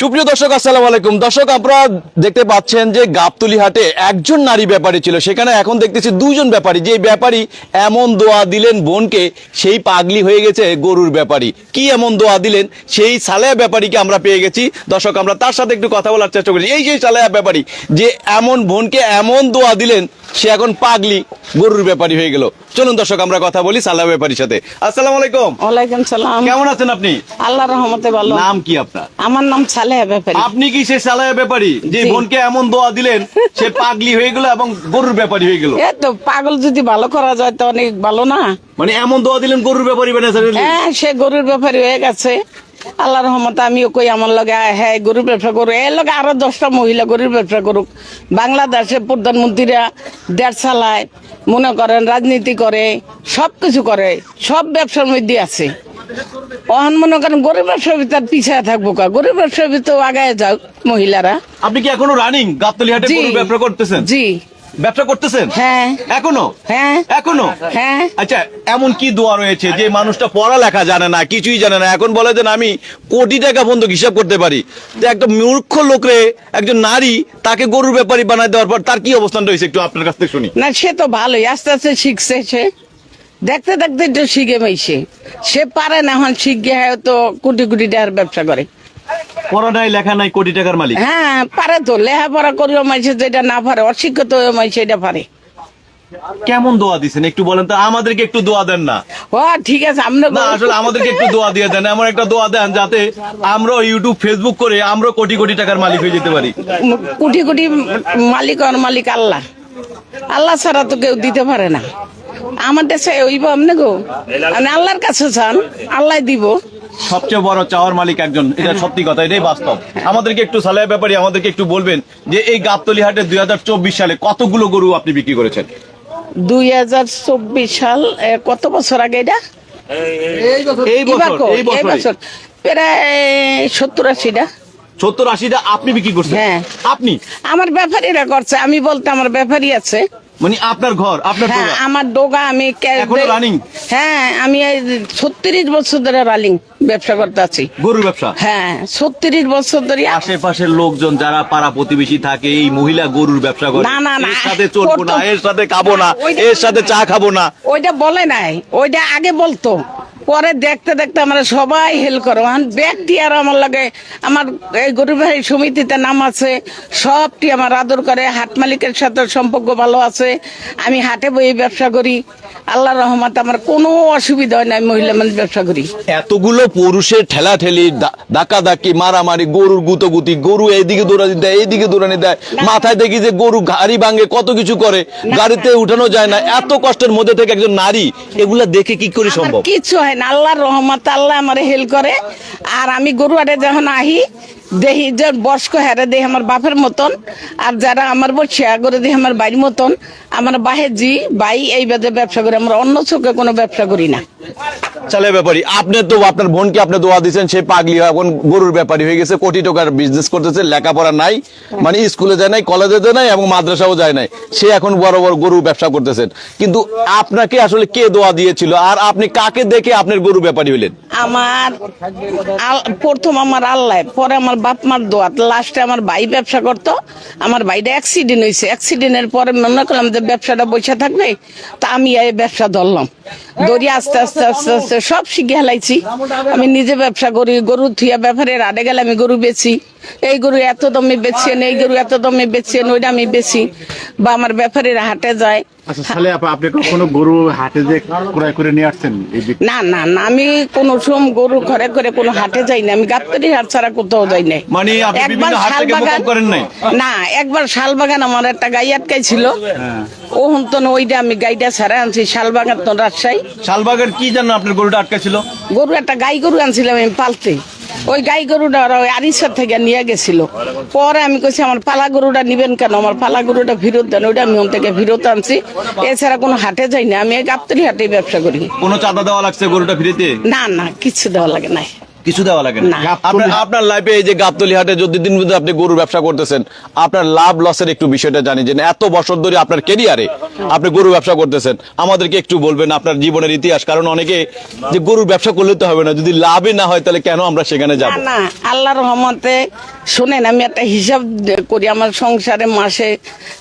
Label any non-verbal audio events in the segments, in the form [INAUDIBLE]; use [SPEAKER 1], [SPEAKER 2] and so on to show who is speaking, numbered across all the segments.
[SPEAKER 1] সুপ্রিয় দর্শক আসসালামু আলাইকুম। দর্শক আপনারা দেখতে পাচ্ছেন যে গাবতলি হাটে একজন নারী ব্যাপারী ছিল। সেখানে এখন দেখতেছি দুজন ব্যাপারী। যে ব্যাপারী এমন দোয়া দিলেন বোনকে সেই পাগলি হয়ে গেছে গরুর ব্যাপারী। কি এমন দোয়া দিলেন? সেই সালেয়া ব্যাপারীকে আমরা পেয়ে গেছি। দর্শক আমরা তার সাথে একটু কথা বলার চেষ্টা করি এই সেই সালেয়া ব্যাপারী যে এমন বোনকে এমন দোয়া দিলেন সে এখন পাগলি গরুর ব্যাপারী হয়ে গেল। চলুন দর্শক আমরা কথা বলি সালেয়া ব্যাপারীর সাথে। আসসালামু আলাইকুম।
[SPEAKER 2] ওয়ালাইকুম সালাম।
[SPEAKER 1] কেমন আছেন আপনি?
[SPEAKER 2] আল্লাহ রহমতে ভালো।
[SPEAKER 1] নাম কি আপনার?
[SPEAKER 2] আমার নাম সালেহা ব্যাপারী।
[SPEAKER 1] আপনি কি সে সালায়া ব্যাপারী? যে। বোনকে এমন দোয়া দিলেন সে পাগলি হয়ে গেল এবং গরুর ব্যাপারী হয়ে গেল।
[SPEAKER 2] এ তো পাগল যদি ভালো করা যায় তো অনেক ভালো না।
[SPEAKER 1] মানে এমন দোয়া দিলেন গরুর ব্যাপারী বানিয়েছেন
[SPEAKER 2] হ্যাঁ সে গরুর ব্যাপারী হয়ে গেছে। আল্লাহ রহমতে আমিও কই আমার লগে হ্যাঁ গরুর ব্যবসা করুক। এর লগে আরও দশটা মহিলা গরুর ব্যবসা করুক। বাংলাদেশে প্রধানমন্ত্রীরা দেড় চালায় মনে করেন রাজনীতি করে সব কিছু করে সব ব্যবসার মধ্যে আছে। অহন মনে করেন গরিব ব্যবসার ভিতর পিছিয়ে থাকব কা গরিব ব্যবসার ভিতর আগায় যাও মহিলারা।
[SPEAKER 1] আপনি কি এখনও রানিং গরুর ব্যবসা করতেছেন?
[SPEAKER 2] জি।
[SPEAKER 1] ব্যবসা করতেছেন?
[SPEAKER 2] হ্যাঁ।
[SPEAKER 1] এখনও?
[SPEAKER 2] হ্যাঁ।
[SPEAKER 1] এখনও?
[SPEAKER 2] হ্যাঁ।
[SPEAKER 1] আচ্ছা এমন কি দোয়া রয়েছে যে মানুষটা পড়ালেখা জানে না কিছুই জানে না? এখন বলে যে আমি কোটি টাকা পর্যন্ত হিসাব করতে পারি। তো একটা মূর্খ লোকরে একজন নারী তাকে গরুর ব্যাপারী বানায় দেওয়ার পর তার কি অবস্থানটা হয়েছে একটু আপনার কাছ থেকে শুনি।
[SPEAKER 2] না সে তো ভালোই আস্তে আস্তে শিখছে সে। দেখতে দেখতে একটু শিখে মাইছে সে পারে না এখন শিখে তো কোটি কোটি টাকার ব্যবসা করে।
[SPEAKER 1] পড়া লেখা নাই কোটি টাকার মালিক।
[SPEAKER 2] হ্যাঁ পারে তো লেখাপড়া করিও মাইছে যেটা না পারে অশিক্ষিত হয়ে মাইছে এটা পারে।
[SPEAKER 1] কেমন দোয়া দিছেন? একটু বলেন তো আমাদেরকে একটু দোয়া দেন না।
[SPEAKER 2] ও ঠিক আছে আমরা
[SPEAKER 1] না আসলে আমাদেরকে একটু দোয়া দিয়ে দেন এমন একটা দোয়া দেন যাতে আমরা ইউটিউব ফেসবুক করে আমরা কোটি কোটি টাকার মালিক হয়ে যেতে পারি।
[SPEAKER 2] কোটি কোটি মালিক আর মালিক আল্লাহ। আল্লাহ ছাড়া তো কেউ দিতে পারে না। আমার দেশে ওইব আপনি গো? আপনি আল্লাহর কাছে চান আল্লাহ দিব।
[SPEAKER 1] সবচেয়ে বড় চাওয়ার মালিক একজন এটা সত্যি কথা এটাই বাস্তব। আমাদেরকে একটু ব্যাপারে আমাদেরকে একটু বলবেন যে এই গাবতলি হাটে দুই সালে কতগুলো গরু আপনি বিক্রি করেছেন?
[SPEAKER 2] দুই হাজার চব্বিশ সাল কত বছর আগে এটা?
[SPEAKER 1] এই বছর
[SPEAKER 2] এই
[SPEAKER 1] এই
[SPEAKER 2] এই
[SPEAKER 1] বছর
[SPEAKER 2] বছর। প্রায় সত্তর আশিটা
[SPEAKER 1] সত্তর আশিটা আপনি বিক্রি করছেন?
[SPEAKER 2] হ্যাঁ।
[SPEAKER 1] আপনি?
[SPEAKER 2] আমার ব্যাপারীরা করছে আমি বলতে আমার ব্যাপারী আছে।
[SPEAKER 1] মানে আপনার ঘর আপনার
[SPEAKER 2] হ্যাঁ আমার দোকান আমি
[SPEAKER 1] এখনও
[SPEAKER 2] দেই। হ্যাঁ আমি ছত্রিশ বছর ধরে রানিং ব্যবসা করতে আছি
[SPEAKER 1] গরুর ব্যবসা?
[SPEAKER 2] হ্যাঁ ছত্রিশ বছর ধরে
[SPEAKER 1] আশেপাশের লোকজন যারা পাড়া প্রতিবেশী থাকে এই মহিলা গরুর ব্যবসা করে
[SPEAKER 2] না, না, না।
[SPEAKER 1] এর সাথে চলবো না এর সাথে খাব না এর সাথে চা খাব না।
[SPEAKER 2] ওইটা বলে নাই। ওইটা আগে বলতো। পরে দেখতে দেখতে আমরা সবাই হেল্প করো। ব্যক্তি আর আমার লাগে আমার এই গরিব ভাই সমিতিতে নাম আছে সবটি আমার আদর করে। হাট মালিকের সাথে সম্পর্ক ভালো আছে আমি হাটে বই ব্যবসা করি। আল্লাহ রহমত আমার কোনো অসুবিধা হয় না আমি মহিলা মানুষ ব্যবসা করি।
[SPEAKER 1] এতগুলো পুরুষের ঠেলা ঠেলি ধাক্কা ধাক্কি মারামারি গরুর গুতোগুতি গরু এইদিকে দৌড়ানি দেয় এইদিকে দৌড়ানি দেয়। মাথায় দেখি যে গরু গাড়ি ভাঙে কত কিছু করে। গাড়িতে উঠানো যায় না। এত কষ্টের মধ্যে থেকে একজন নারী এগুলা দেখে কি করে সম্ভব?
[SPEAKER 2] কিচ্ছু হয় আল্লাহর রহমত আল্লাহ আমার হেল করে। আর আমি গরু আড়ে যখন আহি দেখি যে বয়স্ক হেরে আমার বাপের মতন আর যারা আমার বসিয়া করে আমার বাড়ির মতন আমার জি বাই এই বাদে ব্যবসা করি আমরা অন্য চোখে কোনো ব্যবসা করি না।
[SPEAKER 1] চালের ব্যাপারী আপনি তো আপনার বোনকে আপনি দোয়া দিচ্ছেন সে পাগলি এখন গরুর ব্যাপারী হয়ে গেছে কোটি টাকার বিজনেস করতেছে লেখাপড়া নাই মানে স্কুলে যায় নাই কলেজে যায় নাই এবং মাদ্রাসাও যায় নাই সে এখন বড় বড় গরু ব্যবসা করতেছেন। কিন্তু আপনাকে আসলে কে দোয়া দিয়েছিল আর আপনি কাকে দেখে আপনার গরু ব্যাপারী হলেন?
[SPEAKER 2] আমার প্রথম আমার আল্লাহ পরে আমার বাপ মার দোয়াত। লাস্টে আমার ভাই ব্যবসা করতো। আমার ভাইটা অ্যাক্সিডেন্ট হয়েছে অ্যাক্সিডেন্টের পরে মনে করলাম যে ব্যবসাটা বসে থাকবে। তা আমি এই ব্যবসা ধরলাম। ধরি আস্তে আস্তে আস্তে আস্তে সব শিখে হেলাইছি। আমি নিজে ব্যবসা করি, গরু থুয়া ব্যাপারের আড়ে গেলে আমি গরু বেচি। এই গরু এত দামে বেচছেন, এই গরু এত দামে বেচছেন, ওইটা আমি বেচি। বা আমার ব্যাপারের হাটে যায়।
[SPEAKER 3] আচ্ছা তাহলে আপা- আপনি কখনো গরু হাটে যে ক্রয় করে নিয়ে আসছেন?
[SPEAKER 2] না না না আমি কোনো সোম গরু ঘরে করে কোনো হাটে যাই না। আমি গাবতলি হাট ছাড়া কোথাও যাই নাই
[SPEAKER 1] মানে আপনি বিভিন্ন হাট থেকে মোকাম করেন নাই?
[SPEAKER 2] না একবার শালবাগান আমার একটা গাই আটকাই ছিল
[SPEAKER 1] হ্যাঁ।
[SPEAKER 2] ও হন্তন ওইটা আমি গাইটা ছাড়া আনছি শালবাগান তো রাজশাহী।
[SPEAKER 1] শালবাগের কি জানো আপনার গরুটা আটকাইছিল?
[SPEAKER 2] গরু একটা গাই গরু আনছিলাম আমি পালতে। ওই গাই গরুটা ওরা ওই আরিসার থেকে নিয়ে গেছিল। পরে আমি কইছি আমার পালা গরুটা নিবেন কেন? আমার পালা গরুটা ফেরত দেন ওইটা আমি ওন থেকে ফেরত আনছি। এছাড়া কোনো হাটে যাই না আমি এই গাবতলি হাটে ব্যবসা করি।
[SPEAKER 1] কোনো চাঁদা দেওয়া লাগছে গরুটা ফিরিতে?
[SPEAKER 2] না না কিছু দেওয়া লাগে নাই।
[SPEAKER 1] কিছু দেওয়া লাগে না। আপনার লাইফে এই যে গাবতলি হাটে যদি আপনি গরুর ব্যবসা করতেছেন আপনার লাভ লসের একটু বিষয়টা জানি যে এত বছর ধরে আপনার কেরিয়ারে আপনি গরু ব্যবসা করতেছেন। আমাদেরকে একটু বলবেন আপনার জীবনের ইতিহাস কারণ অনেকে যে গরুর ব্যবসা করলে তো হবে না যদি লাভই না হয় তাহলে কেন আমরা সেখানে যাব?
[SPEAKER 2] না আল্লাহর রহমতে শুনেন আমি একটা হিসাব করি আমার সংসারে মাসে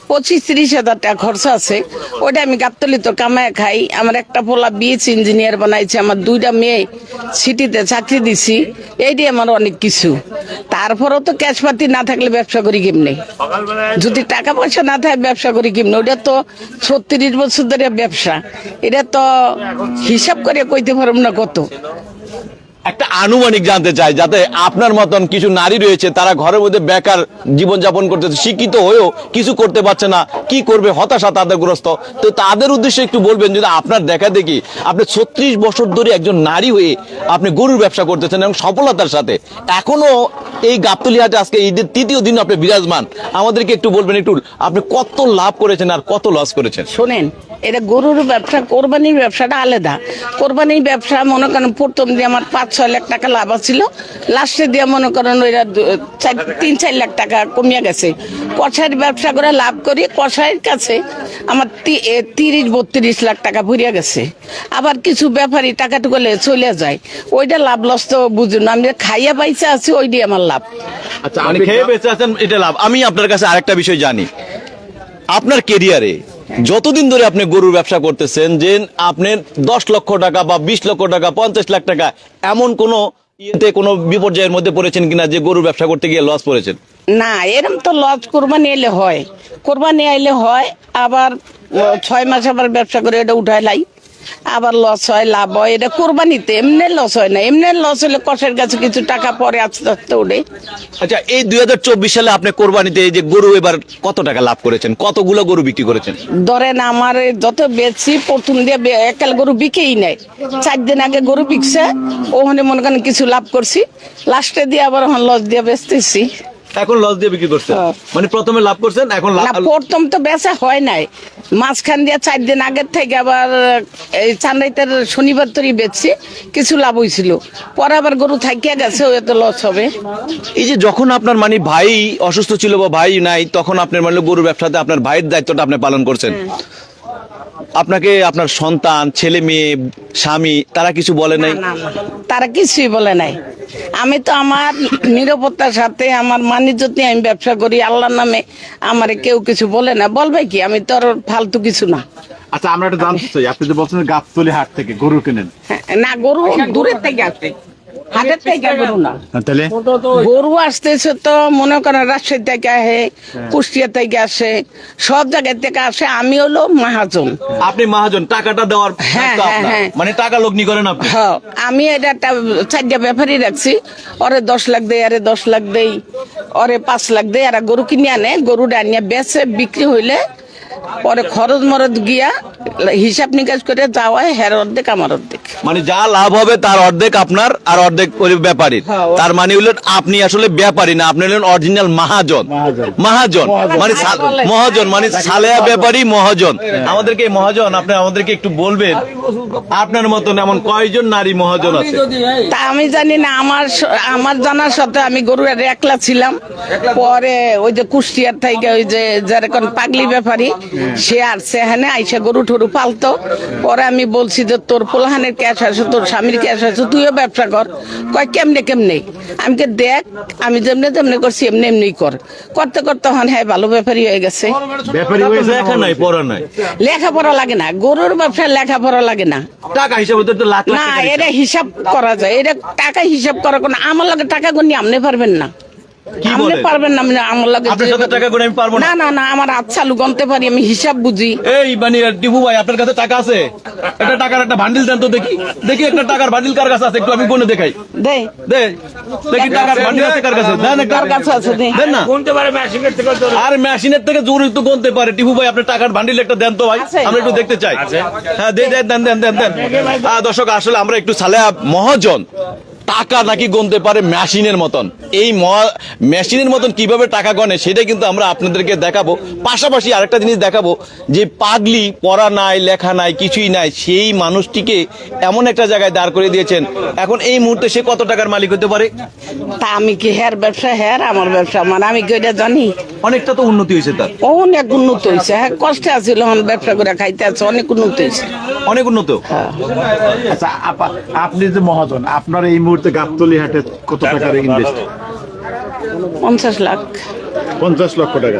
[SPEAKER 2] পঁচিশ তিরিশ হাজার টাকা খরচা আছে। ওইটা আমি গাবতলি তো কামায় খাই। আমার একটা পোলা বিএস ইঞ্জিনিয়ার বানাইছে আমার দুইটা মেয়ে। সিটিতে চাকরি দিছি, এইটি আমার অনেক কিছু। তারপরেও তো ক্যাশপাতি না থাকলে ব্যবসা করি কেমনে? যদি টাকা পয়সা না থাকে ব্যবসা করি কেমনে? ওটা তো ছত্রিশ বছর ধরে ব্যবসা। এটা তো হিসাব করে কইতে পারব না কত।
[SPEAKER 1] একটা আনুমানিক জানতে চাই, যাতে আপনার মতন কিছু নারী রয়েছে, তারা ঘরের মধ্যে বেকার জীবন যাপন করতেছে শিক্ষিত হয়েও কিছু করতে পারছে না, কি করবে, হতাশা তাদের গ্রস্ত। তো তাদের উদ্দেশ্যে একটু বলবেন, যদি আপনার দেখা দেখি, আপনি ছত্রিশ বছর ধরে একজন নারী হয়ে আপনি গরুর ব্যবসা করতেছেন এবং সফলতার সাথে, এখনও এই গাবতলি হাটে আজকে ঈদের তৃতীয় দিন আপনি বিরাজমান, আমাদেরকে একটু বলবেন, একটু আপনি কত লাভ করেছেন আর কত লস করেছেন?
[SPEAKER 2] শোনেন, এটা গরুর ব্যবসা, কোরবানির ব্যবসাটা আলাদা। কোরবানির ব্যবসা, মনে করেন প্রথম দিয়ে আমার পাঁচ ছয় লাখ টাকা লাভ ছিল লাস্টে দিয়ে মনে করেন চার- তিন চার লাখ টাকা কমিয়ে গেছে। কষাইয়ের ব্যবসা করে লাভ করি কষাইয়ের কাছে আমার তিরিশ বত্রিশ লাখ টাকা ভরিয়া গেছে। আবার কিছু ব্যাপারী টাকা টুকলে চলে যায়। ওইটা লাভ লস তো বুঝুন আমি খাইয়া পাইছে আছি ওইটাই আমার লাভ।
[SPEAKER 3] আচ্ছা
[SPEAKER 1] মানে খেয়ে বেঁচে আছেন এটা লাভ। আমি আপনার কাছে আরেকটা বিষয় জানি। আপনার কেরিয়ারে যতদিন ধরে আপনি গরুর ব্যবসা করতেছেন, যে আপনি দশ লক্ষ টাকা বা বিশ লক্ষ টাকা, পঞ্চাশ লাখ টাকা, এমন কোন ইয়েতে কোনো বিপর্যয়ের মধ্যে পড়েছেন কিনা যে গরুর ব্যবসা করতে গিয়ে লস পড়েছেন?
[SPEAKER 2] না, এরম তো লস কোরবানি এলে হয়। কোরবানি আইলে হয়, আবার ছয় মাস আবার ব্যবসা করে এটা উঠায় লাই। আবার লস হয় লাভ হয়। এটা কোরবানিতে এমনি লস হয় না। এমনি লস হলে কষের কাছে কিছু টাকা পরে আস্তে আস্তে উঠে।
[SPEAKER 1] আচ্ছা এই দুই হাজার চব্বিশ সালে আপনি কোরবানিতে এই যে গরু এবার কত টাকা লাভ করেছেন? কতগুলো গরু বিক্রি করেছেন?
[SPEAKER 2] ধরেন আমার যত বেচছি প্রথম দিয়ে একাল গরু বিকেই নাই চার দিন আগে গরু বিকছে ওখানে মনে করেন কিছু লাভ করছি। লাস্টে দিয়ে আবার লস দিয়ে বেচতেছি।
[SPEAKER 1] এখন লস দিয়ে বিক্রি করছেন।
[SPEAKER 2] হ্যাঁ।
[SPEAKER 1] মানে প্রথমে লাভ করছেন এখন
[SPEAKER 2] প্রথম তো বেচা হয় নাই। মাঝখান দিয়ে চার দিন আগের থেকে আবার এই চান্দাইতের শনিবার তরি বেচছি কিছু লাভ হয়েছিল পরে আবার গরু থাকিয়া গেছে ওই তো লস হবে।
[SPEAKER 1] এই যে যখন আপনার মানে ভাই অসুস্থ ছিল বা ভাই নাই তখন আপনার মানে গরু ব্যবসাতে আপনার ভাইয়ের দায়িত্বটা আপনি পালন করছেন। আপনাকে আপনার সন্তান ছেলে মেয়ে স্বামী তারা কিছু বলে নাই?
[SPEAKER 2] তারা কিছুই বলে নাই। আমি তো আমার নিরাপত্তার সাথে আমার মানিজ্যত নিয়ে আমি ব্যবসা করি আল্লাহর নামে আমার কেউ কিছু বলে না। বলবে কি? আমি তো আর ফালতু কিছু না।
[SPEAKER 3] আচ্ছা আমরা একটা জানতে চাই। আপনি যে বলছেন গাবতলি হাট থেকে গরু কেনেন।
[SPEAKER 2] হ্যাঁ, না গরু দূরের থেকে আসে। হাটের থেকে গরু না।
[SPEAKER 3] তাহলে?
[SPEAKER 2] গরু আসতেছে তো মনে করেন রাজশাহী থেকে আসে কুষ্টিয়া থেকে আসে সব জায়গা থেকে আসে আমি হলো মাহাজন।
[SPEAKER 1] আপনি মাহাজন টাকাটা দেওয়ার
[SPEAKER 2] হ্যাঁ, হ্যাঁ, হ্যাঁ।
[SPEAKER 1] মানে টাকা লগ্নি করেন আপনি।
[SPEAKER 2] হ্যাঁ আমি এটা একটা চারটা ব্যাপারই রাখছি। ওরে দশ লাখ দেই আরে দশ লাখ দেই ওরে পাঁচ লাখ দেই আর গরু কিনে আনে গরুটা আনিয়া বেচে বিক্রি হইলে পরে খরচ মরদ গিয়া হিসাব নিকাশ করে যাওয়ায় হের অর্ধেক আমার অর্ধেক।
[SPEAKER 1] মানে যা লাভ হবে তার অর্ধেক আপনার আর অর্ধেক ওই ব্যাপারীর।
[SPEAKER 2] হ্যাঁ,
[SPEAKER 1] তার মানে হলেন আপনি আসলে ব্যাপারী না আপনি হলেন অরিজিনাল মহাজন।
[SPEAKER 3] মহাজন।
[SPEAKER 1] মহাজন। মানে মহাজন মানে সালেয়া ব্যাপারী মহাজন। আমাদেরকে এই মহাজন আপনি আমাদেরকে একটু বলবেন। আপনার মতন এমন কয়জন নারী মহাজন আছে?
[SPEAKER 2] তা আমি জানি না আমার আমার জানার সাথে আমি গরুর একলা ছিলাম। পরে ওই যে কুষ্টিয়ার থেকে ওই যে যেরকম পাগলি ব্যাপারী সে আর সেখানে আইসা গরু টরু পালতো। পরে আমি বলছি যে তোর পোলাহানের ক্যাশ আছে তোর স্বামীর ক্যাশ আছে তুইও ব্যবসা কর। কয় কেমনে কেমনে? আমি কে দেখ আমি যেমনি তেমনি করছি এমনি এমনি কর। করতে করতে হন হ্যাঁ ভালো ব্যাপারী হয়ে গেছে।
[SPEAKER 3] ব্যাপারী
[SPEAKER 1] আপনার
[SPEAKER 3] হয়েছে
[SPEAKER 1] লেখা পড়া
[SPEAKER 2] লেখাপড়া লাগে না গরুর ব্যবসায় লেখাপড়া লাগে না।
[SPEAKER 1] টাকা হিসাবে
[SPEAKER 2] না
[SPEAKER 1] হিসাব।
[SPEAKER 2] এটা হিসাব করা যায় এটা টাকা হিসাব করা কোনো আমার লগে টাকা গুনি আপনি পারবেন না। আপনি পারবেন না আমি- আমার
[SPEAKER 1] আপনার টাকা গুনে আমি পারব না।
[SPEAKER 2] না না না আমার আচ্ছা গনতে পারি আমি হিসাব বুঝি।
[SPEAKER 1] এই মানে টিপু ভাই আপনার কাছে টাকা আছে? একটা টাকার একটা বান্ডিল দেন তো দেখি। দেখি একটা টাকার বান্ডিল কার কাছে আছে একটু আমি কোনে দেখাই।
[SPEAKER 2] দে।
[SPEAKER 1] দে দেখি টাকার বান্ডিল আছে কার কাছে দেন
[SPEAKER 2] কার কাছে আছে
[SPEAKER 1] দেন না।
[SPEAKER 4] গুনতে পারে মেশিনের থেকে
[SPEAKER 1] আর মেশিনের থেকে জোর একটু গুনতে পারে। টিপু ভাই আপনার টাকার বান্ডিল একটা দেন তো ভাই। আমরা একটু দেখতে চাই। হ্যাঁ দে দেন দেন দেন দেন। দেন দর্শক আসলে আমরা একটু সালেহা মহাজন। টাকা নাকি গুনতে পারে মেশিনের মতন। এই মেশিনের মতন কীভাবে টাকা গনে সেটা কিন্তু আমরা আপনাদেরকে দেখাবো। পাশাপাশি আরেকটা জিনিস দেখাবো যে পাগলি পড়া নাই লেখা নাই কিছুই নাই সেই মানুষটিকে এমন একটা জায়গায় দাঁড় করে দিয়েছেন। এখন এই মুহূর্তে সে কত টাকার মালিক হতে পারে?
[SPEAKER 2] তা আমি কি হের ব্যবসা হের আমার ব্যবসা? মানে আমি কি এটা জানি?
[SPEAKER 1] অনেকটা তো উন্নতি হয়েছে তার।
[SPEAKER 2] অনেক উন্নত হয়েছে। হ্যাঁ কষ্টে আছিল এখন ব্যবসা করে খাইতে আছে অনেক উন্নত হয়েছে।
[SPEAKER 1] অনেক উন্নত।
[SPEAKER 3] আচ্ছা আপনি যে মহাজন আপনার এই মুহূর্তে গাবতলি হাটে কত টাকার ইনভেস্ট
[SPEAKER 2] পঞ্চাশ লাখ।
[SPEAKER 3] পঞ্চাশ লক্ষ টাকা।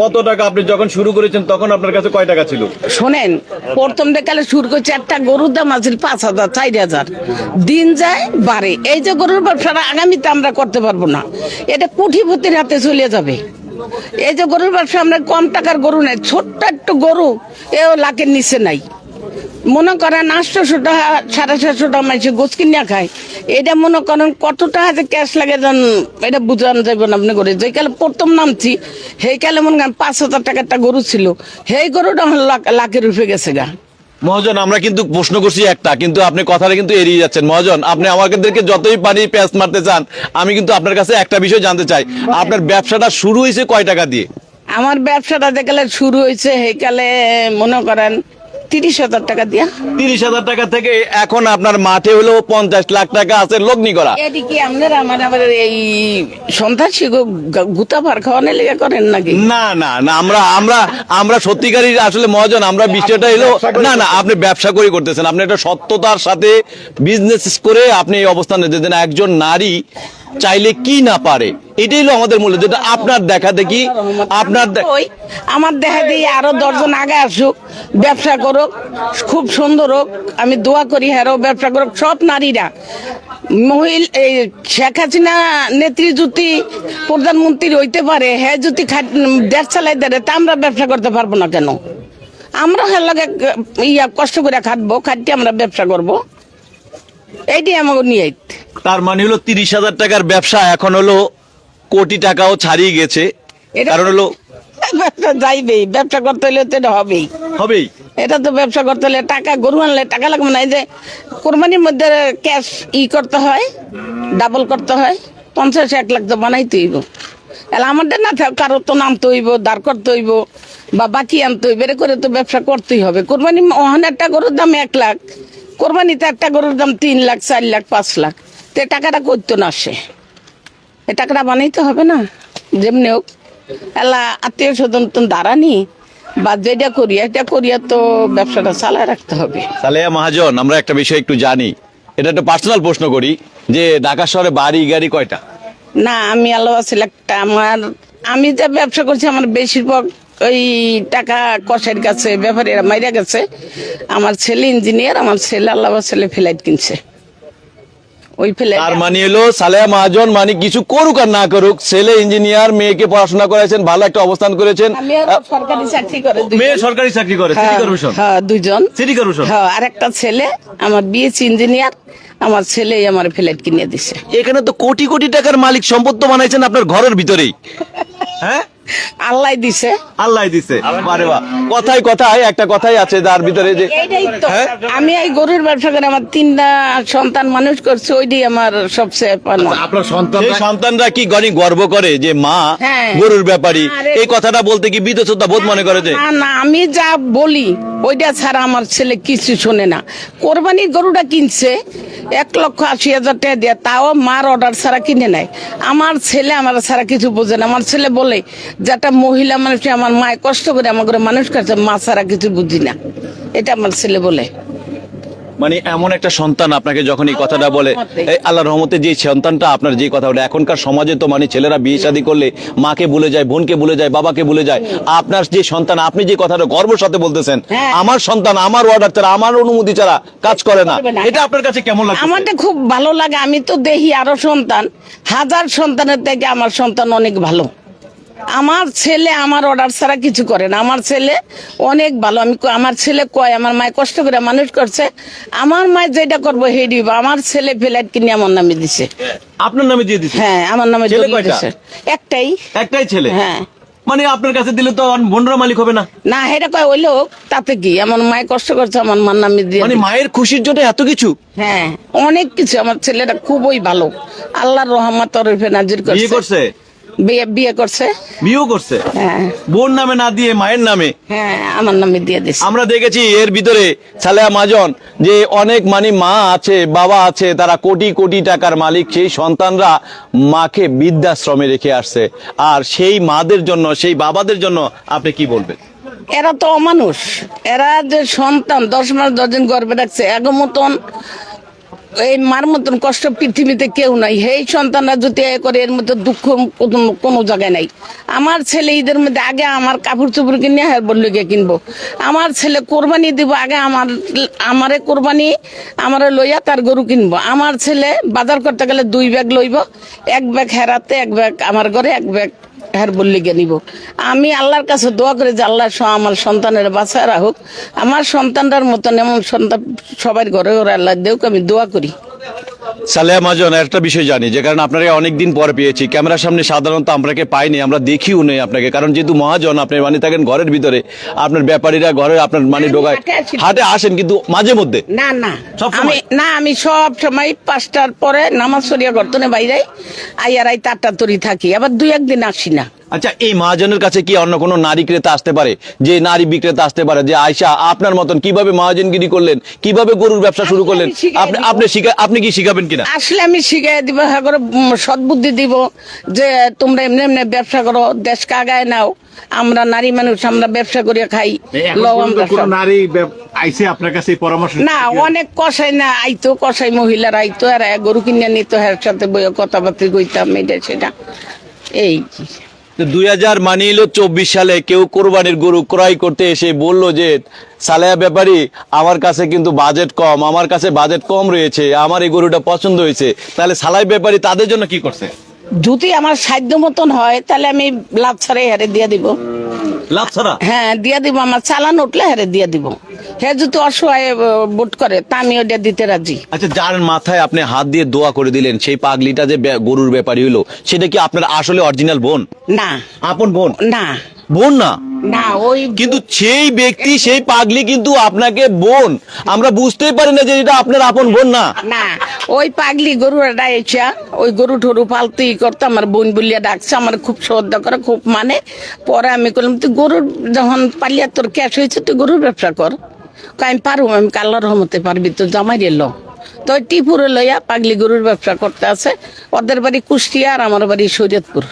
[SPEAKER 1] কত টাকা আপনি যখন শুরু করেছেন তখন আপনার কাছে কয় টাকা ছিল?
[SPEAKER 2] শোনেন প্রথম দেখালে শুরু করছে একটা গরুর দাম আছে পাঁচ হাজার চার হাজার। দিন যায় বাড়ে। এই যে গরুর ব্যবসাটা আগামীতে আমরা করতে পারব না। এটা কুঠিপতির হাতে চলে যাবে। এই যে গরুর ব্যবসা আমরা কম টাকার গরু নেই ছোট্ট একটু গরু এও লাখের নিচে নাই। মনে করেন আটশোশো টাকা সাড়ে সাতশো টাকা মাইছে গোস কিনিয়া খায়। এটা মনে করেন কত টাকা যে ক্যাশ লাগে যান এটা বুঝানো যাবে না আপনি করে। যে কালে প্রথম নামছি সেই কালে মনে করেন পাঁচ হাজার টাকার একটা গরু ছিল। সেই গরুটা লাখের রূপে গেছে গা।
[SPEAKER 1] মহাজন আমরা কিন্তু প্রশ্ন করছি একটা কিন্তু আপনি কথাটা কিন্তু এড়িয়ে যাচ্ছেন। মহাজন আপনি আমাদেরকে যতই পানি প্যাঁচ মারতে চান আমি কিন্তু আপনার কাছে একটা বিষয় জানতে চাই। আপনার ব্যবসাটা শুরু হয়েছে কয় টাকা দিয়ে?
[SPEAKER 2] আমার ব্যবসাটা দেখালে শুরু হয়েছে সেই কালে মনে করেন তিরিশ হাজার টাকা দিয়া।
[SPEAKER 1] তিরিশ হাজার টাকা থেকে এখন আপনার মাঠে হলো পঞ্চাশ লাখ টাকা আছে লগ্নি করা।
[SPEAKER 2] এদিকে আপনারা আমার আবার এই সন্ত্রাসী গুতা পার খাওয়ানোর লেগে করেন নাকি?
[SPEAKER 1] না না না আমরা আমরা আমরা সত্যিকারই আসলে মহাজন আমরা বিষয়টা এলো না না আপনি ব্যবসা করে করতেছেন। আপনি একটা সত্যতার সাথে বিজনেস করে আপনি এই অবস্থানে যেতেন একজন নারী চাইলে কি না পারে? এটাই হলো আমাদের মূল্য, যেটা আপনার দেখা দেখি, আপনার
[SPEAKER 2] আমার দেখা দিয়ে আরও দশজন আগে আসুক, ব্যবসা করুক, খুব সুন্দর হোক, আমি দোয়া করি হ্যাঁ ব্যবসা করুক, সব নারীরা। মহিল, এই শেখ হাসিনা নেত্রী যদি প্রধানমন্ত্রী হইতে পারে হ্যাঁ যদি দেশ চালাই দেয় তা আমরা ব্যবসা করতে পারব না কেন? আমরা হ্যাঁ লাগে, ইয়া কষ্ট করে খাটবো, খাটতে আমরা ব্যবসা করব। এইটাই আমাকে নিয়ে আইতে।
[SPEAKER 1] তার মানে হলো তিরিশ হাজার টাকার ব্যবসা এখন হলো কোটি টাকাও ছাড়িয়ে গেছে। কারণ হলো
[SPEAKER 2] ব্যবসা যাইবেই ব্যবসা করতে হলে তো এটা হবেই।
[SPEAKER 1] হবেই।
[SPEAKER 2] এটা তো ব্যবসা করতে হলে টাকা গরু আনলে টাকা লাগবে না। এই যে কোরবানির মধ্যে ক্যাশ ই করতে হয় ডাবল করতে হয় পঞ্চাশ এক লাখ তো বানাইতে হইব। আমাদের না থাক কারও তো নামতে হইব দাঁড় করতে হইব বা বাকি আনতে হইব এর করে তো ব্যবসা করতেই হবে। কোরবানি ওখানে একটা গরুর দাম এক লাখ কোরবানিতে একটা গরুর দাম তিন লাখ চার লাখ পাঁচ লাখ। তো টাকাটা করতো না সে এ টাকাটা বানাইতে হবে না। যেমনি হোক এলা আত্মীয় স্বজন তো দাঁড়ানি বা যেটা করি এটা করিয়া তো ব্যবসাটা চালায় রাখতে হবে।
[SPEAKER 1] সালেয়া মহাজন আমরা একটা বিষয় একটু জানি। এটা একটা পার্সোনাল প্রশ্ন করি যে ঢাকা শহরে বাড়ি গাড়ি কয়টা?
[SPEAKER 2] না আমি আলো আছিল একটা আমার আমি যে ব্যবসা করছি আমার বেশিরভাগ ওই টাকা কষের কাছে ব্যাপারীরা মাইরা গেছে। আমার ছেলে ইঞ্জিনিয়ার আমার ছেলে আল্লাহ ছেলে ফ্লাইট কিনছে। ওই ফ্লাইট
[SPEAKER 1] তার মানে হলো সালেয়া মহাজন মানে কিছু করুক আর না করুক ছেলে ইঞ্জিনিয়ার মেয়েকে পড়াশোনা করেছেন ভালো একটা অবস্থান করেছেন।
[SPEAKER 2] সরকারি চাকরি করে
[SPEAKER 1] মেয়ে সরকারি চাকরি করে সিটি
[SPEAKER 2] হ্যাঁ,
[SPEAKER 1] কর্পোরেশন
[SPEAKER 2] হ্যাঁ দুইজন।
[SPEAKER 1] সিটি কর্পোরেশন
[SPEAKER 2] হ্যাঁ আর একটা ছেলে আমার বিএসসি ইঞ্জিনিয়ার আমার ছেলেই আমার ফ্লাইট কিনে দিছে।
[SPEAKER 1] এখানে তো কোটি কোটি টাকার মালিক সম্পদ তো বানাইছেন আপনার ঘরের ভিতরেই। [LAUGHS] হ্যাঁ?
[SPEAKER 2] আল্লাহ দিছে।
[SPEAKER 1] আল্লাহ দিছে। আরে বাহ। কথাই কথাই একটা কথাই আছে যার ভিতরে যে
[SPEAKER 2] এইটাই তো।
[SPEAKER 1] হ্যাঁ?
[SPEAKER 2] আমি এই গরুর ব্যবসা করে আমার তিনটা সন্তান মানুষ করছে ওইটাই আমার সবচেয়ে
[SPEAKER 3] আপনার সন্তান
[SPEAKER 1] সন্তানরা কি গনি গর্ব করে যে মা
[SPEAKER 2] হ্যাঁ।
[SPEAKER 1] গরুর ব্যাপারী? এই কথাটা বলতে কি বোধ মনে করে যে
[SPEAKER 2] না না আমি যা বলি ওইটা ছাড়া আমার ছেলে কিছু শোনে না। কোরবানির গরুটা কিনছে, এক লক্ষ আশি হাজার টাকা দিয়ে, তাও মার অর্ডার ছাড়া কিনে নেয় আমার ছেলে আমার ছাড়া কিছু বোঝে না। আমার ছেলে বলে যে একটা মহিলা মানুষ, আমার মায় কষ্ট করে আমার করে মানুষ কাছে মা ছাড়া কিছু বুঝি না। এটা আমার ছেলে বলে।
[SPEAKER 1] মানে এমন একটা সন্তান আপনাকে যখন এই কথাটা বলে এই আল্লাহ রহমতে যে সন্তানটা আপনার যে কথা বলে এখনকার সমাজে তো মানে ছেলেরা বিয়ে শাদী করলে মাকে ভুলে যায় বোনকে ভুলে যায় বাবাকে ভুলে যায়। আপনার যে সন্তান আপনি যে কথাটা গর্বের সাথে বলতেছেন
[SPEAKER 2] হ্যাঁ।
[SPEAKER 1] আমার সন্তান আমার অর্ডার ছাড়া আমার অনুমতি ছাড়া কাজ করে না। এটা আপনার কাছে কেমন লাগে
[SPEAKER 2] আমারটা খুব ভালো লাগে আমি তো দেখি আরও সন্তান হাজার সন্তানের থেকে আমার সন্তান অনেক ভালো। আমার ছেলে আমার অর্ডার ছাড়া কিছু করে না। আমার ছেলে অনেক ভালো। আমি আমার ছেলে কয় আমার মায় কষ্ট করে মানুষ করছে। আমার মায় যেটা করব হেই দিব আমার ছেলে ফ্লাইট কিনে আমার নামে দিছে।
[SPEAKER 1] আপনার নামে দিয়ে দিচ্ছে
[SPEAKER 2] হ্যাঁ আমার নামে? দিছে। একটাই।
[SPEAKER 1] একটাই ছেলে?
[SPEAKER 2] হ্যাঁ।
[SPEAKER 1] মানে আপনার কাছে দিলে তো বোনরা মালিক হবে না?
[SPEAKER 2] না এটা কয় ওই লোক তাতে কি? আমার মায় কষ্ট করছে আমার মার নামে দিয়ে
[SPEAKER 1] মানে মায়ের খুশির জন্য এত কিছু?
[SPEAKER 2] হ্যাঁ অনেক কিছু। আমার ছেলেটা খুবই ভালো। আল্লাহর রহমত তরফে নাজির করছে?
[SPEAKER 1] বিয়ে করছে
[SPEAKER 2] বিয়ে বিয়ে করছে।
[SPEAKER 1] বিয়েও করছে?
[SPEAKER 2] হ্যাঁ।
[SPEAKER 1] বোন নামে না দিয়ে মায়ের নামে?
[SPEAKER 2] হ্যাঁ আমার নামে দিয়ে দিছে।
[SPEAKER 1] আমরা দেখেছি এর ভিতরে সালেহা মাজন যে অনেক মানে মা আছে বাবা আছে তারা কোটি কোটি টাকার মালিক সেই সন্তানরা মাকে বৃদ্ধাশ্রমে রেখে আসছে। আর সেই মাদের জন্য সেই বাবাদের জন্য আপনি কি বলবেন?
[SPEAKER 2] এরা তো অমানুষ। এরা যে সন্তান দশ মাস দশ দিন গর্ভে রাখছে এক মতন এই মার মতন কষ্ট পৃথিবীতে কেউ নাই। এই সন্তানরা যদি এ করে, এর মধ্যে দুঃখ কোনো- জায়গায় নাই। আমার ছেলে ঈদের মধ্যে আগে আমার কাপড় চোপড় কিনে হ্যাঁ বললে গিয়ে কিনবো। আমার ছেলে কোরবানি দিব, আগে আমার, আমারে কোরবানি, আমারে লইয়া তার গরু কিনবো। আমার ছেলে বাজার করতে গেলে দুই ব্যাগ লইব, এক ব্যাগ হেরাতে, এক ব্যাগ আমার ঘরে, এক ব্যাগ হ্যার বললি গে নিব। আমি আল্লাহর কাছে দোয়া করে যে আল্লাহ আমার সন্তানের বাঁচায় রাখুক। আমার সন্তানটার মতন এমন সন্তান সবাই ঘরে ঘরে আল্লাহ দেউক আমি দোয়া করি।
[SPEAKER 1] সালেহা মাজন একটা বিষয় জানি যে কারণ আপনাকে অনেকদিন পর পেয়েছি। ক্যামেরার সামনে সাধারণত আপনাকে পাইনি আমরা দেখিও নেই আপনাকে কারণ যেহেতু মহাজন আপনি মানে থাকেন ঘরের ভিতরে আপনার ব্যাপারীরা ঘরে আপনার মানে ঢোকায়
[SPEAKER 2] হাটে
[SPEAKER 1] আসেন। কিন্তু মাঝে মধ্যে?
[SPEAKER 2] না না। আমি না আমি সব সময় পাঁচটার পরে নামাজ সরিয়া করতো না বাইরে আইয়ার আই তারটা তরি থাকি আবার দুই একদিন আসি না।
[SPEAKER 1] আচ্ছা এই মহাজনের কাছে কি অন্য কোনো নারী ক্রেতা আসতে পারে? যে নারী বিক্রেতা আসতে পারে যে আয়সা আপনার মতন কীভাবে মহাজনগিরি করলেন কীভাবে গরুর ব্যবসা শুরু করলেন? আপনি আপনি শিখা আপনি কি শিখাবেন কিনা?
[SPEAKER 2] আসলে আমি শিখাই দিব হ্যাঁ করে সদ্বুদ্ধি দিব যে তোমরা এমনি এমনি ব্যবসা করো দেশকে আগায় নাও আমরা নারী মানুষ আমরা ব্যবসা করে খাই।
[SPEAKER 3] নারী আইছে আপনার কাছে পরামর্শ
[SPEAKER 2] না অনেক কষাই না আইতো কষাই মহিলারা আইতো আর গরু কিনে নিত হ্যার সাথে বইয়ে কথাবার্তা কইতাম এটা সেটা। এই
[SPEAKER 1] দুই হাজার মানিল চব্বিশ সালে, কেউ কোরবানির গরু ক্রয় করতে এসে বলল যে, সালেয়া ব্যাপারী, আমার কাছে কিন্তু বাজেট কম, আমার কাছে বাজেট কম রয়েছে, আমার এই গরুটা পছন্দ হয়েছে। তাহলে সালাই ব্যাপারী তাদের জন্য কি করছে?
[SPEAKER 2] যদি আমার সাধ্য মতন হয় তাহলে আমি লাভ ছাড়াই হারে দিয়ে দিব।
[SPEAKER 1] লাভ ছাড়া?
[SPEAKER 2] হ্যাঁ দিয়ে দিব। আমার চালান উঠলে হারে দিয়ে দিব। হ্যাঁ যদি অসহায় বুট করে তা আমি ওটা দিতে রাজি।
[SPEAKER 1] আচ্ছা যার মাথায় আপনি হাত দিয়ে দোয়া করে দিলেন সেই পাগলিটা যে গরুর ব্যাপারী হলো সেটা কি আপনার আসলে অরিজিনাল বোন?
[SPEAKER 2] না।
[SPEAKER 1] আপন বোন?
[SPEAKER 2] না।
[SPEAKER 1] বোন না।
[SPEAKER 2] না ওই
[SPEAKER 1] কিন্তু সেই ব্যক্তি সেই পাগলি কিন্তু আপনাকে বোন। আমরা বুঝতেই পারি না যে এটা আপনার আপন বোন না।
[SPEAKER 2] না ওই পাগলি গরু ডাইছা ওই গরু ঠরু পালতে ই করতো আমার বোন বলিয়া ডাকছে আমার খুব শ্রদ্ধা করে খুব মানে। পরে আমি করলাম তুই গরুর যখন পালিয়া তোর ক্যাশ হয়েছে তুই গরুর ব্যবসা কর। কই আমি পারব আমি কাল্লার রহমতে পারবি তো জামাই এলো তো টিপুরে লইয়া পাগলি গরুর ব্যবসা করতে আছে। ওদের বাড়ি কুষ্টিয়া আর আমার বাড়ি শরীয়তপুর।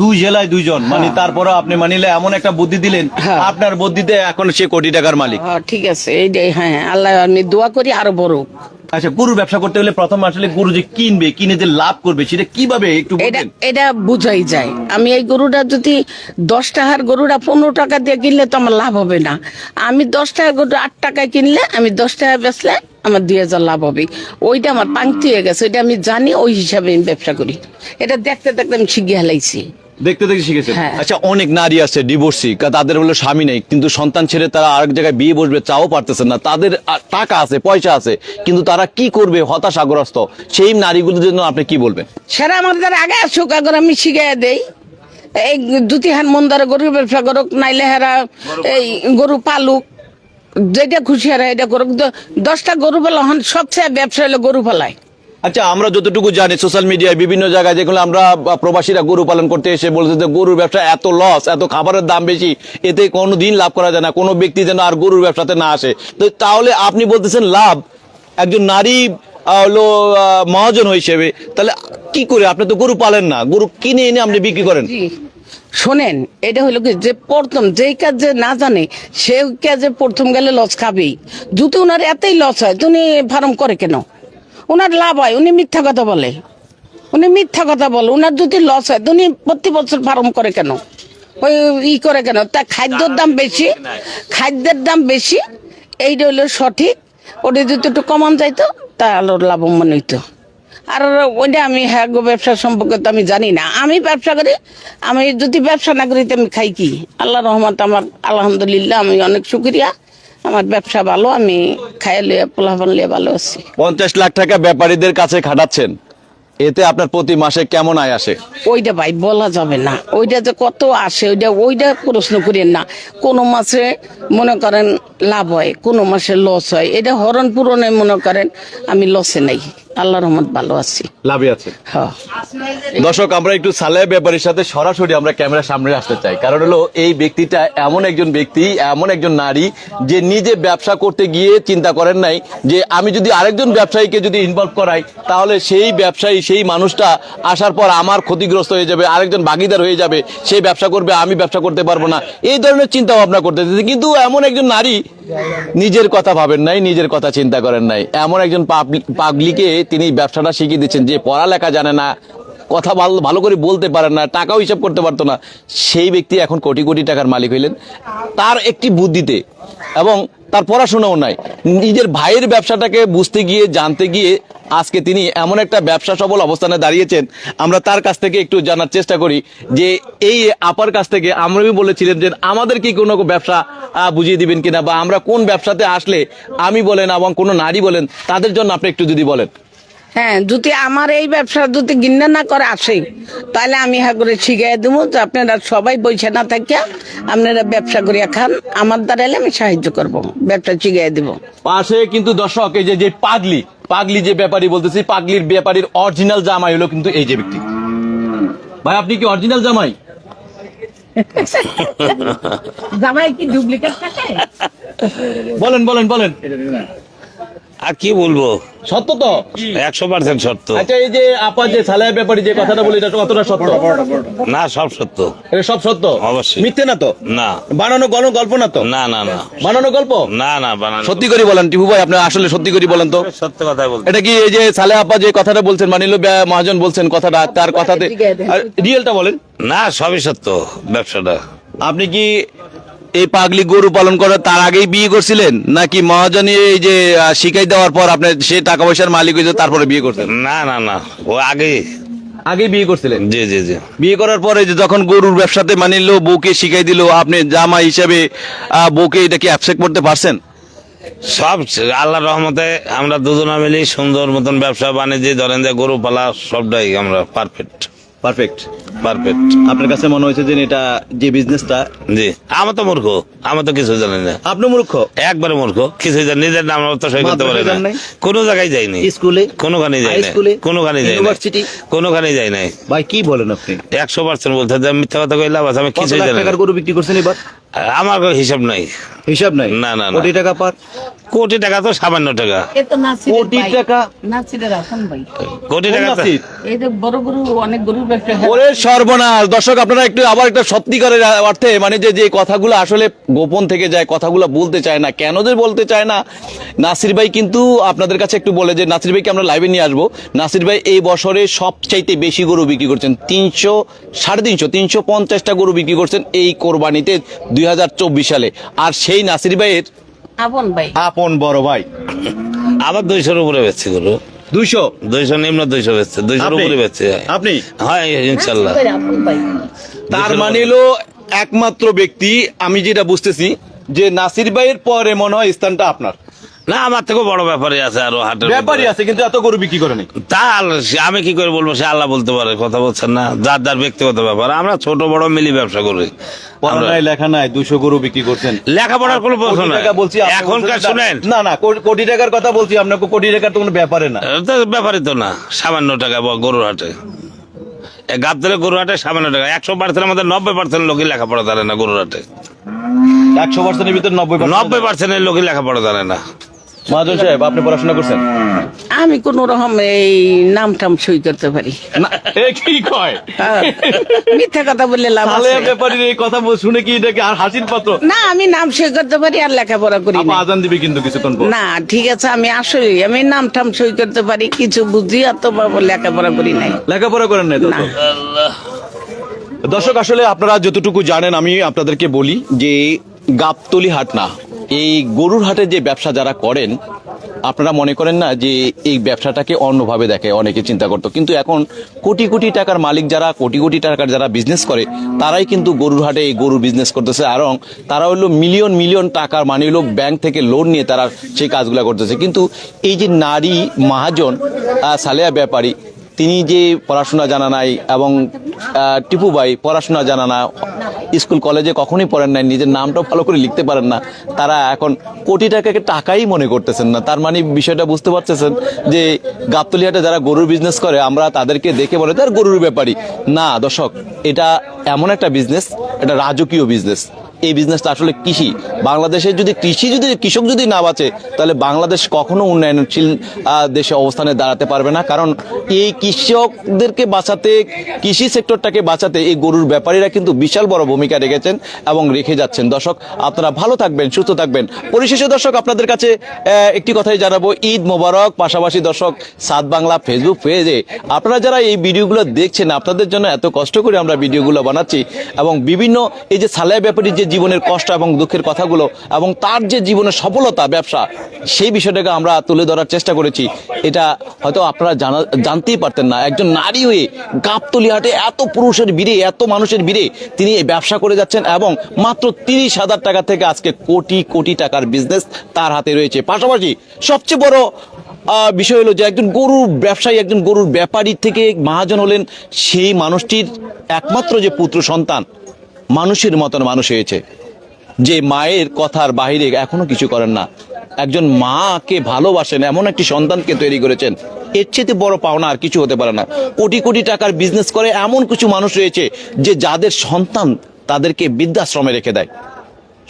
[SPEAKER 1] দুই জেলায় দুইজন। মানে তারপরে আপনি মানিলে এমন একটা বুদ্ধি দিলেন
[SPEAKER 2] হ্যাঁ।
[SPEAKER 1] আপনার বুদ্ধিতে এখন সে কোটি টাকার মালিক।
[SPEAKER 2] হ্যাঁ ঠিক আছে এইটাই হ্যাঁ আল্লাহ আমি দোয়া করি আরও বড়।
[SPEAKER 1] আচ্ছা গরুর ব্যবসা করতে হলে প্রথম আসলে গরু যে কিনবে কিনে যে লাভ করবে সেটা কীভাবে একটু
[SPEAKER 2] এটা এটা বুঝাই যায়। আমি এই গরুটা যদি দশ টাকার গরুটা পনেরো টাকা দিয়ে কিনলে তো আমার লাভ হবে না। আমি দশ টাকার গরুটা আট টাকায় কিনলে আমি দশ টাকা বেচলে আমার দুই হাজার লাভ হবে। ওইটা আমার পাংতি হয়ে গেছে ওইটা আমি জানি ওই হিসাবে আমি ব্যবসা করি। এটা দেখতে দেখতে আমি শিখিয়ে হেলাইছি।
[SPEAKER 1] দেখতে দেখতে শিখেছেন?
[SPEAKER 2] হ্যাঁ।
[SPEAKER 1] আচ্ছা অনেক নারী আছে ডিভোর্সি তাদের হলো স্বামী নেই কিন্তু সন্তান ছেড়ে তারা আরেক জায়গায় বিয়ে বসবে চাও পারতেছে না। তাদের টাকা আছে পয়সা আছে কিন্তু তারা কি করবে হতাশাগ্রস্ত? সেই নারীগুলোর জন্য আপনি কি বলবেন?
[SPEAKER 2] সেটা আমার দ্বারা আগে আসুক আগে আমি শিখিয়ে দেই। এই দুটি হান মন্দারে গরুর ব্যবসা করুক নাইলে হেরা এই গরু পালুক যেটা খুশি হারা এটা করুক। দশটা গরু পালা হন সবচেয়ে ব্যবসা হলো গরু পালায়
[SPEAKER 1] আচ্ছা আমরা যতটুকু জানি সোশ্যাল মিডিয়ায় বিভিন্ন জায়গায় যেগুলো আমরা প্রবাসীরা গরু পালন করতে এসে বলছে যে গরুর ব্যবসা এত লস এত খাবারের দাম বেশি এতে কোনো দিন লাভ করা যায় না কোনো ব্যক্তি যেন আর গরুর ব্যবসাতে না আসে। তো তাহলে আপনি বলতেছেন লাভ একজন নারী হলো মহাজন হিসেবে তাহলে কি করে? আপনি তো গরু পালেন না গরু কিনে এনে আপনি বিক্রি করেন।
[SPEAKER 2] শোনেন, এটা হলো কি যে প্রথম, যেই কাজ যে না জানে, সেই কাজে প্রথম গেলে লস খাবেই। যদি ওনার এতই লস হয়, তো উনি ফার্ম করে কেন? ওনার লাভ হয়, উনি মিথ্যা কথা বলে। উনি মিথ্যা কথা বলে ওনার যদি লস হয়, তো উনি প্রতি বছর ফার্ম করে কেন? ওই ই করে কেন? তা খাদ্যর দাম বেশি, খাদ্যের দাম বেশি, এইটা হলো সঠিক। ওটা যদি একটু কমান যাইতো, তাহলে লাভবান হইতো। আর ওইটা আমি হ্যাঁ গো ব্যবসা সম্পর্কে তো আমি জানি না। আমি ব্যবসা করি আমি যদি ব্যবসা না করি তো আমি খাই কি? আল্লাহ রহমত আমার আলহামদুলিল্লাহ আমি অনেক শুক্রিয়া। আমার ব্যবসা ভালো আমি খাই লিয়ে পোলাপান লিয়ে ভালো আছি।
[SPEAKER 1] পঞ্চাশ লাখ টাকা ব্যাপারীদের কাছে খাটাচ্ছেন। এতে আপনার প্রতি মাসে কেমন আয় আসে?
[SPEAKER 2] ওইটা ভাই বলা যাবে না। ওইটা যে কত আসে ওইটা ওইটা প্রশ্ন করেন না। কোনো মাসে মনে করেন লাভ হয় কোনো মাসে লস হয়। এটা হরণ পূরণে মনে করেন আমি লসে নাই। আল্লাহ রহমত ভালো আছি।
[SPEAKER 1] লাভে আছে।
[SPEAKER 2] হ্যাঁ।
[SPEAKER 1] দর্শক আমরা একটু সালেহ ব্যাপারীর সাথে সরাসরি আমরা ক্যামেরার সামনে আসতে চাই। কারণ হলো এই ব্যক্তিটা এমন একজন ব্যক্তি এমন একজন নারী যে নিজে ব্যবসা করতে গিয়ে চিন্তা করেন নাই যে আমি যদি আরেকজন ব্যবসায়ীকে যদি ইনভলভ করাই তাহলে সেই ব্যবসায়ী সেই মানুষটা আসার পর আমার ক্ষতিগ্রস্ত হয়ে যাবে আরেকজন ভাগিদার হয়ে যাবে সেই ব্যবসা করবে আমি ব্যবসা করতে পারব না। এই ধরনের চিন্তা ভাবনা করতেছে। কিন্তু এমন একজন নারী নিজের কথা ভাবেন নাই নিজের কথা চিন্তা করেন নাই। এমন একজন পাবলি- পাগলিকে তিনি ব্যবসাটা শিখিয়ে দিচ্ছেন যে পড়ালেখা জানে না, কথা ভালো ভালো করে বলতে পারেন না, টাকাও হিসাব করতে পারতো না। সেই ব্যক্তি এখন কোটি কোটি টাকার মালিক হইলেন। তার একটি বুদ্ধিতে এবং তার পড়াশোনাও নাই। নিজের ভাইয়ের ব্যবসাটাকে বুঝতে গিয়ে, জানতে গিয়ে আজকে তিনি এমন একটা ব্যবসা সবল অবস্থানে দাঁড়িয়েছেন। আমরা তার কাছ থেকে একটু জানার চেষ্টা করি যে এই আপার কাছ থেকে আমরাই বলেছিলেন যে আমাদের কি কোনো ব্যবসা বুঝিয়ে দিবেন কিনা বা আমরা কোন ব্যবসাতে আসলে আমি বলেন এবং কোনো নারী বলেন, তাদের জন্য আপনি একটু যদি বলেন।
[SPEAKER 2] হ্যাঁ যদি আমার এই ব্যবসা যদি গিন্না না করে আসে তাহলে আমি হ্যাঁ করে শিখাই দেবো যে আপনারা সবাই বসে না থাকিয়া আপনারা ব্যবসা করিয়া খান। আমার দ্বারা এলে আমি সাহায্য করব ব্যবসা শিখাই দেবো।
[SPEAKER 1] পাশে কিন্তু দর্শক এই যে যে পাগলি পাগলি যে ব্যাপারী বলতেছি পাগলির ব্যাপারীর অরিজিনাল জামাই হলো কিন্তু এই যে ব্যক্তি। ভাই আপনি কি অরিজিনাল জামাই?
[SPEAKER 2] জামাই কি ডুপ্লিকেট
[SPEAKER 1] বলেন বলেন বলেন।
[SPEAKER 4] আর কি বলব?
[SPEAKER 1] সত্য তো?
[SPEAKER 4] একশো পার্সেন্ট সত্য।
[SPEAKER 1] আচ্ছা এই যে আপা যে সালেহ ব্যাপারে যে কথাটা বলি এটা কতটা সত্য?
[SPEAKER 4] না সব সত্য।
[SPEAKER 1] এটা সব সত্য?
[SPEAKER 4] অবশ্যই।
[SPEAKER 1] মিথ্যে না তো?
[SPEAKER 4] না।
[SPEAKER 1] বানানো গল্প গল্প না তো?
[SPEAKER 4] না না না।
[SPEAKER 1] বানানো গল্প?
[SPEAKER 4] না না বানানো
[SPEAKER 1] সত্যি করে বলেন টিপু ভাই আপনি আসলে সত্যি করে বলেন তো।
[SPEAKER 4] সত্য কথা বলতে
[SPEAKER 1] এটা কি এই যে সালে আপা যে কথাটা বলছেন মানিল মহাজন বলছেন কথাটা তার কথাতে রিয়েলটা বলেন।
[SPEAKER 4] না সবই সত্য ব্যবসাটা।
[SPEAKER 1] আপনি কি এই পাগলি গরু পালন করার তার আগেই বিয়ে করছিলেন? নাকি মহাজনী এই যে শিখাই দেওয়ার পর আপনি সে টাকা পয়সার মালিক হয়েছে তারপরে বিয়ে করছেন
[SPEAKER 4] না না না। ও আগে
[SPEAKER 1] আগেই বিয়ে করছিলেন?
[SPEAKER 4] জি জি জি।
[SPEAKER 1] বিয়ে করার পরে যে যখন গরুর ব্যবসাতে মানিল বউকে শিখাই দিল আপনি জামা হিসেবে বউকে এটা কি অ্যাপসেক্ট করতে পারছেন?
[SPEAKER 4] সব আল্লাহর রহমতে আমরা দুজনা মিলি সুন্দর মতন ব্যবসা বাণিজ্য ধরেন যে গরু পালা সবটাই আমরা পারফেক্ট
[SPEAKER 1] পারফেক্ট
[SPEAKER 4] পারফেক্ট
[SPEAKER 1] আপনার কাছে মনে হয়েছে যে এটা যে বিজনেসটা
[SPEAKER 4] জি। আমার তো মূর্খ। আমার তো কিছু জানি না।
[SPEAKER 1] আপনি মূর্খ?
[SPEAKER 4] একবারে মূর্খ। কিছু জানি নিজের নাম তো সই করতে পারে না। কোনো জায়গায় যাইনি
[SPEAKER 1] স্কুলে?
[SPEAKER 4] কোনোখানে যাই
[SPEAKER 1] হাই
[SPEAKER 4] নাই
[SPEAKER 1] স্কুলে?
[SPEAKER 4] কোনোখানে যাই নাই।
[SPEAKER 1] ইউনিভার্সিটি?
[SPEAKER 4] কোনোখানে যাই নাই।
[SPEAKER 1] ভাই কি বলেন আপনি?
[SPEAKER 4] একশো পার্সেন্ট বলতে যে মিথ্যা কথা কইলাম আমি
[SPEAKER 1] কত
[SPEAKER 4] কিছুই
[SPEAKER 1] লাখ
[SPEAKER 4] জানি না।
[SPEAKER 1] টাকার গরু বিক্রি করছেন এবার?
[SPEAKER 4] আমার হিসাব নাই।
[SPEAKER 1] হিসাব নাই?
[SPEAKER 4] না, না।
[SPEAKER 1] কোটি টাকা পার?
[SPEAKER 4] কোটি টাকা তো সামান্য টাকা।
[SPEAKER 1] কোটি। টাকা?
[SPEAKER 2] নাসিরের আসান ভাই।
[SPEAKER 4] কোটি টাকা
[SPEAKER 2] এই যে বড় গরু অনেক হয়।
[SPEAKER 1] ওরে সর্বনাশ। দর্শক আপনারা একটু আবার একটা সত্যিকারের অর্থে মানে যে যে কথাগুলো আসলে গোপন থেকে যায় কথাগুলো বলতে চায় না কেন যে বলতে চায় না নাসির ভাই কিন্তু আপনাদের কাছে একটু বলে যে নাসির ভাইকে আমরা লাইভে নিয়ে আসব। নাসির ভাই এই বছরে সবচাইতে বেশি গরু বিক্রি করছেন তিনশো সাড়ে তিনশো তিনশো পঞ্চাশটা গরু বিক্রি করছেন এই কোরবানিতে দুই হাজার চব্বিশ সালে। আর সেই নাসির ভাইয়ের
[SPEAKER 2] আপন ভাই।
[SPEAKER 1] আপন বড় ভাই।
[SPEAKER 4] আবার দুইশোর উপরে বেচছে গরু।
[SPEAKER 1] দুইশো?
[SPEAKER 4] দুইশো নিম্ন দুইশো বেচছে দুইশোর উপরে বেচছে।
[SPEAKER 1] আপনি?
[SPEAKER 4] হ্যাঁ ইনশাল্লাহ।
[SPEAKER 2] ভাই
[SPEAKER 1] তার মানে হলো একমাত্র ব্যক্তি আমি যেটা বুঝতেছি যে নাসির ভাইয়ের পরে মনে হয় স্থানটা আপনার।
[SPEAKER 4] না আমার থেকে বড় ব্যাপারই আছে আরও হাটের
[SPEAKER 1] ব্যাপারই আছে কিন্তু এত গরু বিক্রি করেনি।
[SPEAKER 4] তা আমি কি করে বলব সে আল্লাহ বলতে পারে কথা বলছেন না। যার যার ব্যক্তিগত ব্যাপার আমরা ছোট বড় মিলি ব্যবসা করি।
[SPEAKER 1] পড়া লেখা নাই দুশো গরু বিক্রি করছেন।
[SPEAKER 4] লেখাপড়ার কোনো প্রশ্ন
[SPEAKER 1] কোটি
[SPEAKER 4] নাই।
[SPEAKER 1] বলছি
[SPEAKER 4] এখনকার শুনেন।
[SPEAKER 1] না না কোটি টাকার কথা বলছি আপনাকে কোটি টাকার তো কোনো ব্যাপারে না।
[SPEAKER 4] তো না সামান্য টাকা গরুর হাটে। সামান্য টাকা একশো পার্সেন্টের মধ্যে নব্বই পার্সেন্ট লোকই লেখাপড়া জানে না গরুর হাটে।
[SPEAKER 1] একশো পার্সেন্টের ভিতরে নব্বই
[SPEAKER 4] নব্বই পার্সেন্টের লোকই লেখাপড়া জানে না।
[SPEAKER 1] মহাজন সাহেব আপনি পড়াশোনা করছেন?
[SPEAKER 2] আমি কোন রকম এই নাম টাম সই করতে পারি।
[SPEAKER 1] কি কয়?
[SPEAKER 2] হ্যাঁ। মিথ্যা কথা বললে লাভ আছে।
[SPEAKER 1] ব্যাপারীর এই কথা শুনে কি এটা কি আর হাসির পাত্র?
[SPEAKER 2] না আমি নাম সই করতে পারি আর লেখাপড়া করি না।
[SPEAKER 1] আজান দিবে কিন্তু কিছুক্ষণ
[SPEAKER 2] না ঠিক আছে আমি আসলে আমি নাম টাম সই করতে পারি কিছু বুঝি আর তো লেখাপড়া করি নাই।
[SPEAKER 1] লেখাপড়া করেন নাই তো? দর্শক আসলে আপনারা যতটুকু জানেন আমি আপনাদেরকে বলি যে গাবতলি হাট না এই গরুর হাটের যে ব্যবসা যারা করেন, আপনারা মনে করেন না যে এই ব্যবসাটাকে অন্যভাবে দেখে? অনেকে চিন্তা করতো। কিন্তু এখন কোটি কোটি টাকার মালিক যারা, কোটি কোটি টাকার যারা বিজনেস করে, তারাই কিন্তু গরুর হাটে এই গরুর বিজনেস করতেছে। এবং তারা হলো মিলিয়ন মিলিয়ন টাকার মানে হলো ব্যাংক থেকে লোন নিয়ে তারা সেই কাজগুলো করতেছে। কিন্তু এই যে নারী মহাজন সালেয়া ব্যাপারী, তিনি যে পড়াশোনা জানা নাই এবং টিপু ভাই পড়াশোনা জানা না স্কুল, কলেজে কখনই পড়েন নাই, নিজের নামটাও ভালো করে লিখতে পারেন না। তারা এখন কোটি টাকাকে টাকাই মনে করতেছেন না। তার মানে বিষয়টা বুঝতে পারতেছেন যে গাবতলিহাটে যারা গরুর বিজনেস করে, আমরা তাদেরকে দেখে বলে, তার গরুর ব্যাপারই। না, দর্শক, এটা এমন একটা বিজনেস এটা রাজকীয় বিজনেস এই বিজনেসটা আসলে কৃষি। বাংলাদেশে যদি কৃষি যদি, কৃষক যদি না বাঁচে, তাহলে বাংলাদেশ কখনো উন্নয়নশীল দেশে অবস্থানে দাঁড়াতে পারবে না। কারণ এই কৃষকদেরকে বাঁচাতে, কৃষি সেক্টরটাকে বাঁচাতে এই গরুর ব্যাপারীরা কিন্তু বিশাল বড় ভূমিকা রেখেছেন এবং রেখে যাচ্ছেন। দর্শক, আপনারা ভালো থাকবেন, সুস্থ থাকবেন। পরিশেষে দর্শক, আপনাদের কাছে একটি কথাই জানাব। ঈদ মোবারক। পাশাপাশি দর্শক, সাত বাংলা ফেসবুক পেজে আপনারা যারা এই ভিডিওগুলো দেখছেন, আপনাদের জন্য এত কষ্ট করে আমরা ভিডিওগুলো বানাচ্ছি এবং বিভিন্ন এই যে সালেহ ব্যাপারীর যে জীবনের কষ্ট এবং দুঃখের কথাগুলো এবং তার যে জীবনের সফলতা ব্যবসা, সেই বিষয়টাকে আমরা তুলে ধরার চেষ্টা করেছি। এটা হয়তো আপনারা জানা, জানতেই পারতেন না। একজন নারী হয়ে গাবতলি হাটে এত পুরুষের ভিড়ে, এত মানুষের ভিড়ে তিনি ব্যবসা করে যাচ্ছেন এবং মাত্র তিরিশ হাজার টাকা থেকে আজকে কোটি কোটি টাকার বিজনেস তার হাতে রয়েছে। পাশাপাশি সবচেয়ে বড় বিষয় হলো যে একজন গরুর ব্যবসায়ী, একজন গরুর ব্যাপারী থেকে মহাজন হলেন সেই মানুষটির একমাত্র যে পুত্র সন্তান। মানুষের মতন মানুষ হয়েছে। যে মায়ের কথার বাহিরে এখনও কিছু করেন না। একজন মাকে ভালোবাসেন, এমন একটি সন্তানকে তৈরি করেছেন। এর চেয়ে বড় পাওনা আর কিছু হতে পারে না। কোটি কোটি টাকার বিজনেস করে এমন কিছু মানুষ রয়েছে, যে যাদের সন্তান তাদেরকে বৃদ্ধাশ্রমে রেখে দেয়।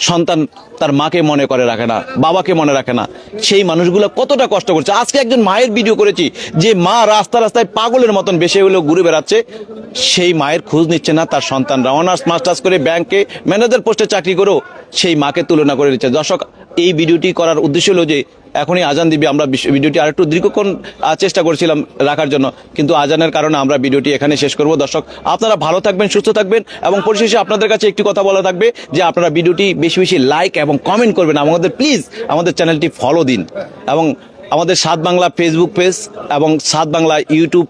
[SPEAKER 1] সন্তান তার মাকে মনে করে রাখে না, বাবাকে মনে রাখে না। সেই মানুষগুলো কতটা কষ্ট করছে। আজকে একজন মায়ের ভিডিও করেছি, যে মা রাস্তা রাস্তায় পাগলের মতন বেশি হলেও ঘুরে বেড়াচ্ছে। সেই মায়ের খোঁজ নিচ্ছে না তার সন্তানরা। অনার্স, মাস্টার্স করে ব্যাংকে ম্যানেজার পোস্টে চাকরি করেও সেই মাকে তুলনা করে দিচ্ছে। দর্শক, এই ভিডিওটি করার উদ্দেশ্য হলো যে এখনই আজান দিবে, আমরা ভিডিওটি আরেকটু দীর্ঘক্ষণ চেষ্টা করছিলাম রাখার জন্য। কিন্তু আজানের কারণে আমরা ভিডিওটি এখানে শেষ করব। দর্শক, আপনারা ভালো থাকবেন, সুস্থ থাকবেন এবং পরিশেষে আপনাদের কাছে একটি কথা বলা থাকবে যে আপনারা ভিডিওটি বেশি বেশি লাইক এবং কমেন্ট করবেন। আমাদের প্লিজ আমাদের চ্যানেলটি ফলো দিন এবং আমাদের সাত বাংলা ফেসবুক পেজ এবং সাত বাংলা ইউটিউব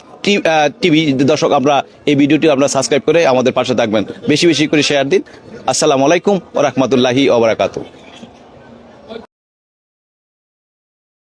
[SPEAKER 1] টিভি, দর্শক, আমরা এই ভিডিওটি আমরা সাবস্ক্রাইব করে আমাদের পাশে থাকবেন। বেশি বেশি করে শেয়ার দিন। আসসালামু আলাইকুম ও রহমতুল্লাহি ওবরাকাতু